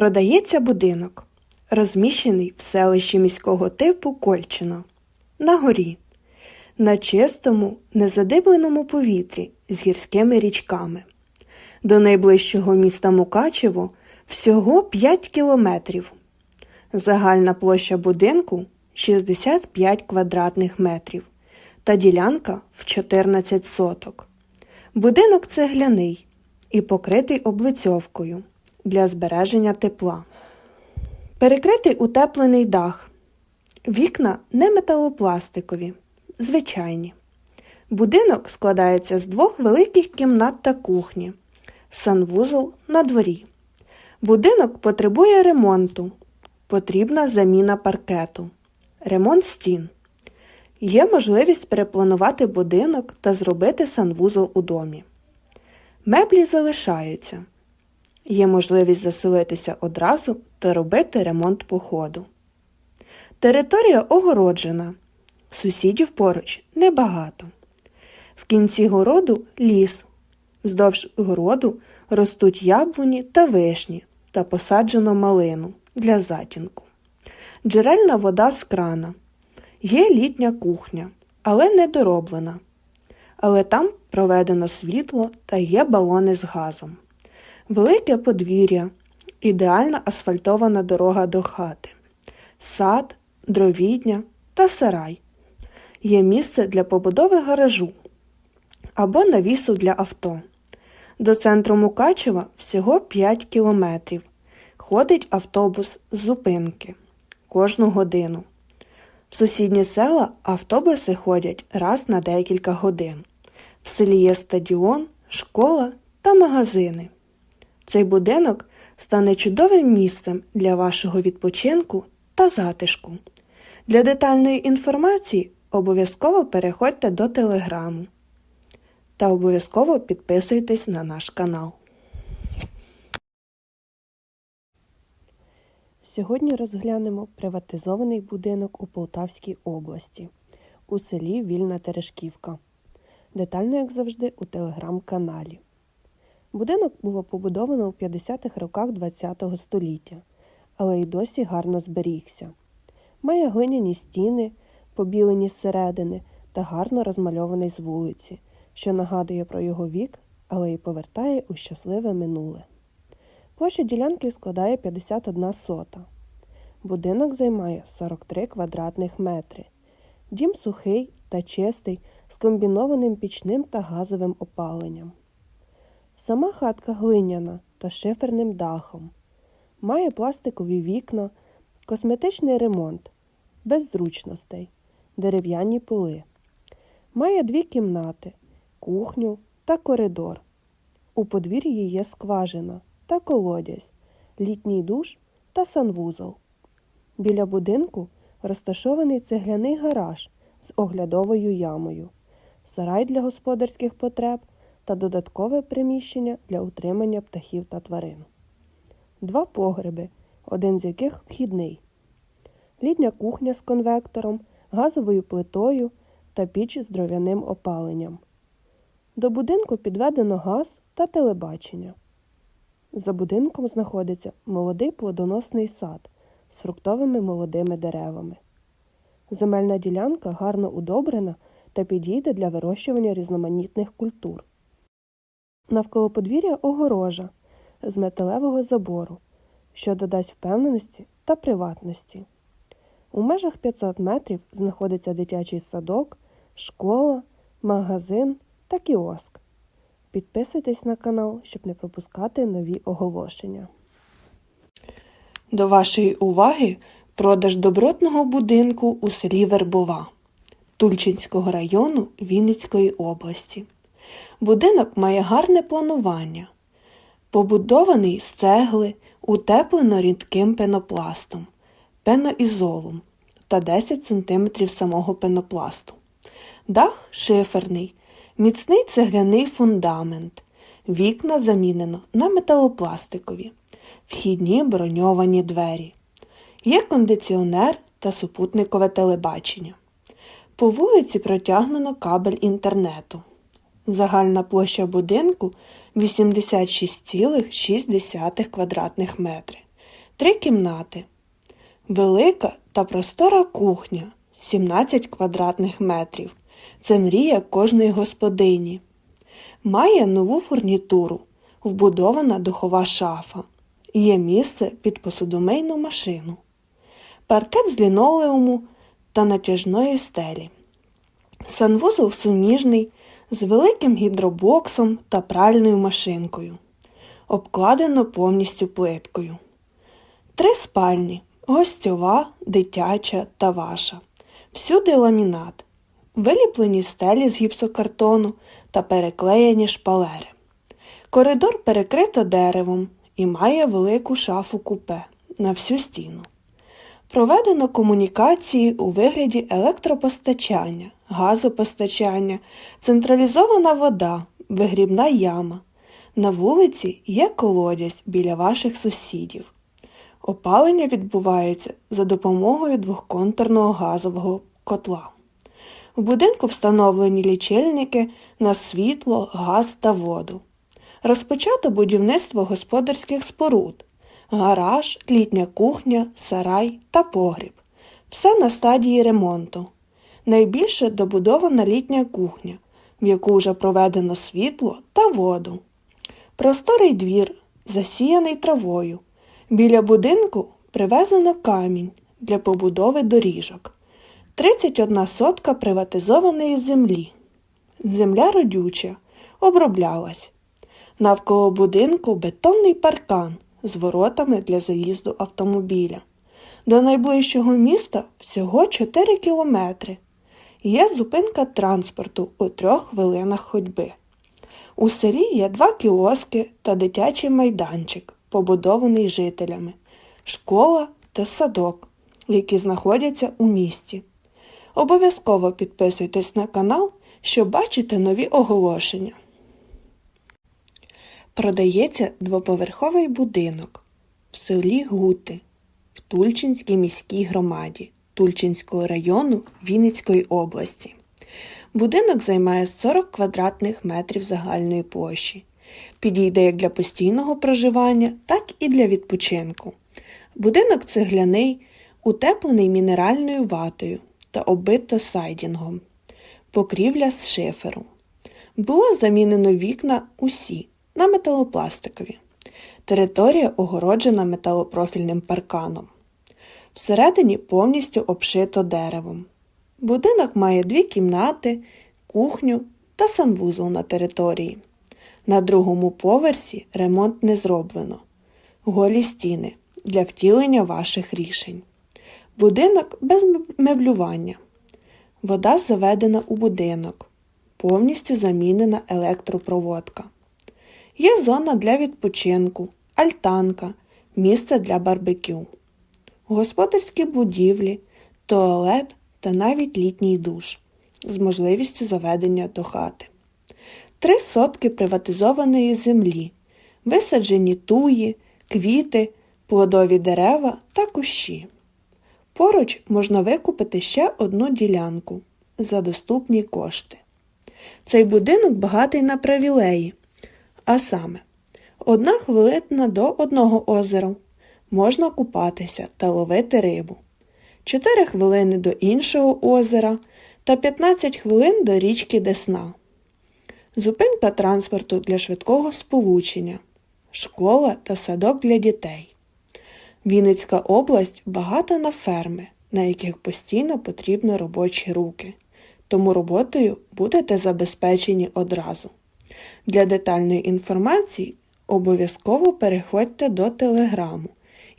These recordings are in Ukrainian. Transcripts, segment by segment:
Продається будинок, розміщений в селищі міського типу Кольчино, на горі, на чистому, незадибленому повітрі з гірськими річками. До найближчого міста Мукачево всього 5 кілометрів. Загальна площа будинку 65 квадратних метрів та ділянка в 14 соток. Будинок цегляний і покритий облицьовкою для збереження тепла. Перекритий утеплений дах. Вікна не металопластикові, звичайні. Будинок складається з двох великих кімнат та кухні, санвузол на дворі. Будинок потребує ремонту. Потрібна заміна паркету, ремонт стін. Є можливість перепланувати будинок та зробити санвузол у домі. Меблі залишаються. Є можливість заселитися одразу та робити ремонт по ходу. Територія огороджена. Сусідів поруч небагато. В кінці городу ліс. Вздовж городу ростуть яблуні та вишні та посаджено малину для затінку. Джерельна вода з крана. Є літня кухня, але не дороблена. Але там проведено світло та є балони з газом. Велике подвір'я, ідеальна асфальтована дорога до хати, сад, дровідня та сарай. Є місце для побудови гаражу або навісу для авто. До центру Мукачева всього 5 кілометрів. Ходить автобус з зупинки кожну годину. В сусідні села автобуси ходять раз на декілька годин. В селі є стадіон, школа та магазини. Цей будинок стане чудовим місцем для вашого відпочинку та затишку. Для детальної інформації обов'язково переходьте до телеграму та обов'язково підписуйтесь на наш канал. Сьогодні розглянемо приватизований будинок у Полтавській області у селі Вільна Терешківка. Детально, як завжди, у телеграм-каналі. Будинок було побудовано у 50-х роках ХХ століття, але й досі гарно зберігся. Має глиняні стіни, побілені зсередини та гарно розмальований з вулиці, що нагадує про його вік, але й повертає у щасливе минуле. Площа ділянки складає 51 сота. Будинок займає 43 квадратних метри. Дім сухий та чистий з комбінованим пічним та газовим опаленням. Сама хатка глиняна та шиферним дахом. Має пластикові вікна, косметичний ремонт, без зручностей, дерев'яні поли. Має дві кімнати, кухню та коридор. У подвір'ї є скважина та колодязь, літній душ та санвузол. Біля будинку розташований цегляний гараж з оглядовою ямою, сарай для господарських потреб та додаткове приміщення для утримання птахів та тварин. Два погреби, один з яких вхідний, літня кухня з конвектором, газовою плитою та піч з дров'яним опаленням. До будинку підведено газ та телебачення. За будинком знаходиться молодий плодоносний сад з фруктовими молодими деревами. Земельна ділянка гарно удобрена та підійде для вирощування різноманітних культур. Навколо подвір'я огорожа з металевого забору, що додасть впевненості та приватності. У межах 500 метрів знаходиться дитячий садок, школа, магазин та кіоск. Підписуйтесь на канал, щоб не пропускати нові оголошення. До вашої уваги продаж добротного будинку у селі Вербова Тульчинського району Вінницької області. Будинок має гарне планування. Побудований з цегли, утеплено рідким пенопластом, пеноізолом та 10 см самого пенопласту. Дах шиферний, міцний цегляний фундамент. Вікна замінено на металопластикові, вхідні броньовані двері. Є кондиціонер та супутникове телебачення. По вулиці протягнено кабель інтернету. Загальна площа будинку 86,6 квадратних метри. три кімнати. Велика та простора кухня 17 квадратних метрів. Це мрія кожної господині. Має нову фурнітуру, вбудована духова шафа. Є місце під посудомийну машину. Паркет з лінолеуму та натяжної стелі. Санвузол суміжний з великим гідробоксом та пральною машинкою. Обкладено повністю плиткою. Три спальні гостьова, дитяча та ваша. Всюди ламінат. Виліплені стелі з гіпсокартону та переклеєні шпалери. Коридор перекрито деревом і має велику шафу купе на всю стіну. Проведено комунікації у вигляді електропостачання, газопостачання, централізована вода, вигрібна яма. На вулиці є колодязь біля ваших сусідів. Опалення відбувається за допомогою двохконтурного газового котла. В будинку встановлені лічильники на світло, газ та воду. Розпочато будівництво господарських споруд, гараж, літня кухня, сарай та погріб. Все на стадії ремонту. Найбільше добудована літня кухня, в яку вже проведено світло та воду. Просторий двір, засіяний травою. Біля будинку привезено камінь для побудови доріжок. 31 сотка приватизованої землі. Земля родюча, оброблялась. Навколо будинку бетонний паркан з воротами для заїзду автомобіля. До найближчого міста всього 4 кілометри. Є зупинка транспорту у трьох хвилинах ходьби. У селі є два кіоски та дитячий майданчик, побудований жителями, школа та садок, які знаходяться у місті. Обов'язково підписуйтесь на канал, щоб бачити нові оголошення. Продається двоповерховий будинок в селі Гути в Тульчинській міській громаді Тульчинського району Вінницької області. Будинок займає 40 квадратних метрів загальної площі. Підійде як для постійного проживання, так і для відпочинку. Будинок цегляний, утеплений мінеральною ватою та оббито сайдінгом. Покрівля з шиферу. Було замінено вікна усі на металопластикові. Територія огороджена металопрофільним парканом. Всередині повністю обшито деревом. Будинок має дві кімнати, кухню та санвузол на території. На другому поверсі ремонт не зроблено. Голі стіни для втілення ваших рішень. Будинок без меблювання. Вода заведена у будинок. Повністю замінена електропроводка. Є зона для відпочинку, альтанка, місце для барбекю, господарські будівлі, туалет та навіть літній душ з можливістю заведення до хати. Три сотки приватизованої землі, висаджені туї, квіти, плодові дерева та кущі. Поруч можна викупити ще одну ділянку за доступні кошти. Цей будинок багатий на привілеї, а саме, одна хвилина до одного озера можна купатися та ловити рибу, 4 хвилини до іншого озера та 15 хвилин до річки Десна. Зупинка транспорту для швидкого сполучення, школа та садок для дітей. Вінницька область багата на ферми, на яких постійно потрібні робочі руки, тому роботою будете забезпечені одразу. Для детальної інформації обов'язково переходьте до телеграму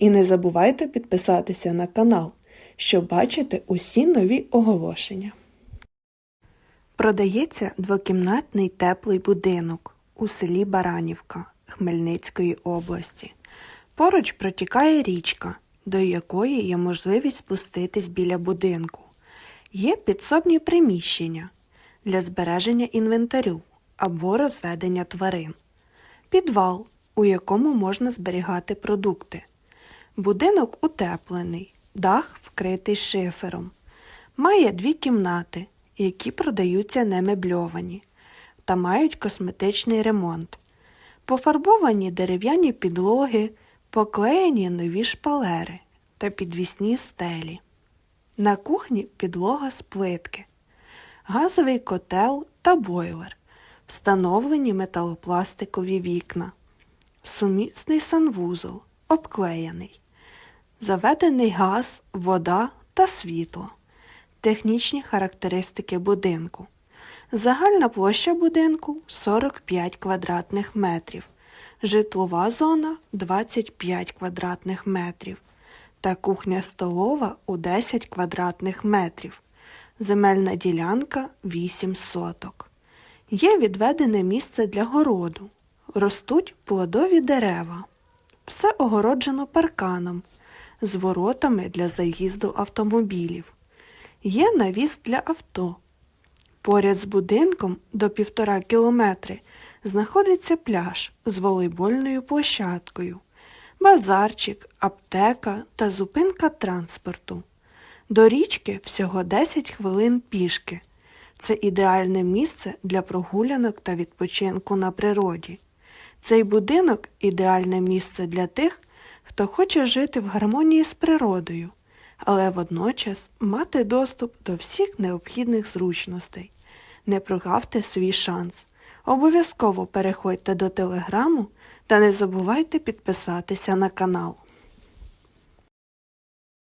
і не забувайте підписатися на канал, щоб бачити усі нові оголошення. Продається двокімнатний теплий будинок у селі Баранівка Хмельницької області. Поруч протікає річка, до якої є можливість спуститись біля будинку. Є підсобні приміщення для збереження інвентарю або розведення тварин, підвал, у якому можна зберігати продукти. Будинок утеплений, дах вкритий шифером. Має дві кімнати, які продаються немебльовані та мають косметичний ремонт. Пофарбовані дерев'яні підлоги, поклеєні нові шпалери та підвісні стелі. На кухні підлога з плитки, газовий котел та бойлер, встановлені металопластикові вікна, сумісний санвузол, обклеєний, заведений газ, вода та світло, технічні характеристики будинку. Загальна площа будинку 45 квадратних метрів, житлова зона 25 квадратних метрів та кухня-столова у 10 квадратних метрів, земельна ділянка 8 соток. Є відведене місце для городу, ростуть плодові дерева. Все огороджено парканом з воротами для заїзду автомобілів. Є навіс для авто. Поряд з будинком до півтора кілометри знаходиться пляж з волейбольною площадкою, базарчик, аптека та зупинка транспорту. До річки всього 10 хвилин пішки. Це ідеальне місце для прогулянок та відпочинку на природі. Цей будинок ідеальне місце для тих, хто хоче жити в гармонії з природою, але водночас мати доступ до всіх необхідних зручностей. Не прогавте свій шанс. Обов'язково переходьте до телеграму та не забувайте підписатися на канал.